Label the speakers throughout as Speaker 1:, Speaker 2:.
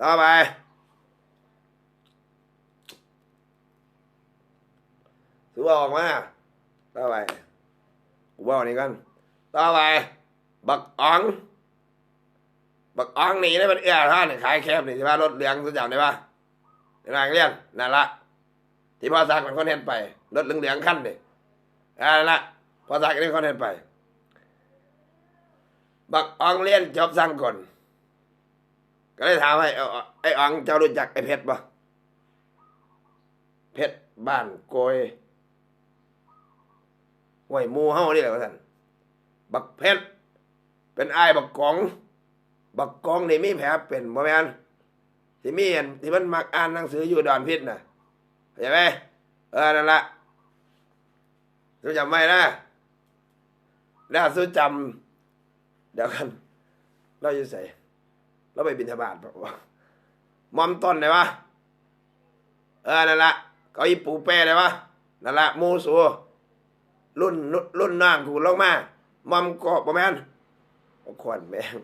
Speaker 1: ต่อไป ถือว่าออกมา ต่อไป กูบอกนี่กัน ต่อไป บักอ๋อง บักอ๋องนี่ได้เป็นเอื้อท่านขายแคบนี่ใช่ป่ะรถเหลืองสุดยอดได้ป่ะนางเรียนนั่นละ ที่พ่อสักเป็นคนเห็นไป รถเหลืองๆขั้นนี่นั่นละพ่อสักเป็นคนเห็นไป บักอ๋องเรียนจบสั่งก่อน ก็เลยถามให้ไอ้อ๋องเจ้ารู้จักไอ้เพชรปะเพชรบ้านโกยห้วยมูเฮานี่แหละว่าท่านบักเพชรเป็นไอ้บักกอง บักกองนี่มีแผลเป็นบ่แม่นที่มีอันที่มันมักอ่านหนังสืออยู่ดอนพิษน่ะเข้าใจไหมเออนั่นละสู้จำไม่นะแล้สู้จำเดี๋ยวกันเราอยู่ใส่ เราไปบินทบาทบอกว่ามอมต้นได้ปะเออนั่นละเก้าอี้ปูเป้ได้ปะนั่นละมูสูรุ่นรุ่นรุ่นน้างกูลงมามอมกบประมาณขวัญแม่ง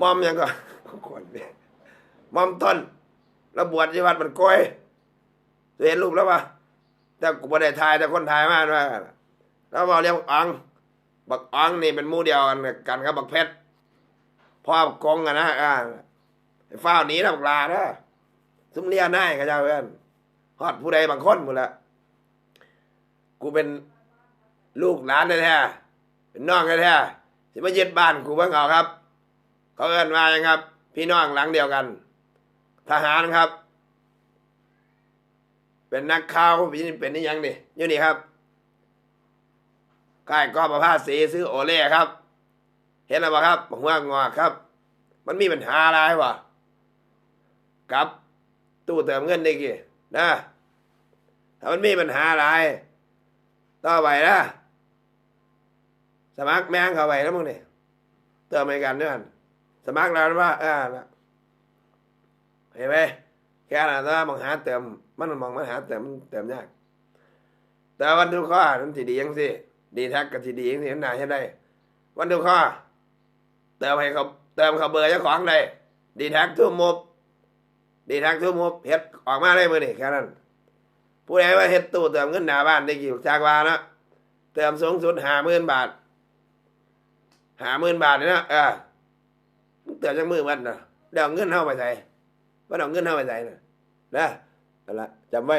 Speaker 1: มอมยังก็ขวัญแม่งมอมต้นแล้วบวชที่วัดมันก้อยเห็นรูปแล้วปะแต่กูไม่ได้ถ่ายแต่คนถ่ายมากด้วยแล้วบอกเรียกอัง บักอังนี่เป็นมู่เดียวกันกันครับบักเพชรพ่อบักกงอะนะอ่าไอ้ฟ้าวหนีนะบักลาเด้อซุมเลียนายเขาเจ้าเพื่อนฮอดผู้ใดบางคนหมดละกูเป็นลูกหลานแท้ๆเป็นน้องแท้ๆสิมายึดบ้านกูเพิ่งเอาครับ เขาเอิ้นมายังครับ พี่น้องหลังเดียวกัน ทหารครับ เป็นนักข่าวเป็นนี่ยังนี่อยู่นี่ครับ ค่ายกอประภาสีซื้อโอเล่ครับ เห็นแล้วปะครับหัวงอครับ มันมีปัญหาอะไรวะกับ ตู้เติมเงินได้กี่นะถ้ามันมีปัญหาอะไรต่อไปนะสมัครแมงเข้าไปแล้วมึงเนี่ยเติมไปกันด้วยกันสมัครแล้วว่าเออนเห็นไหมแค่นั้นถ้ามองหาเติมมันมองมันหาเติมมันเติมยาก แต่วันทุกข้อนั้นสิดียังสิ ดีแท็กกับทีดีเห็นหน้าเห็นได้ วันทุกข้อเติมให้เขาเติมเขาเบอร์เจ้าของได้ดีแท็กทุ่มมุบดีแท็กทุ่มมุบเฮ็ดออกมาได้มือนี่แค่นั้น ผู้ใดว่าเฮ็ดตู้เติมเงินหน้าบ้านได้กี่จากวานะเติมสูงสุดห้าหมื่นบาทห้าหมื่นบาทเนี่นะเออเติมจังมือมันนะเดี๋ยวเอาเงินเข้าไปใส่ว่าเอาเงินเข้าไปใส่นะนะนั่นละจำไว้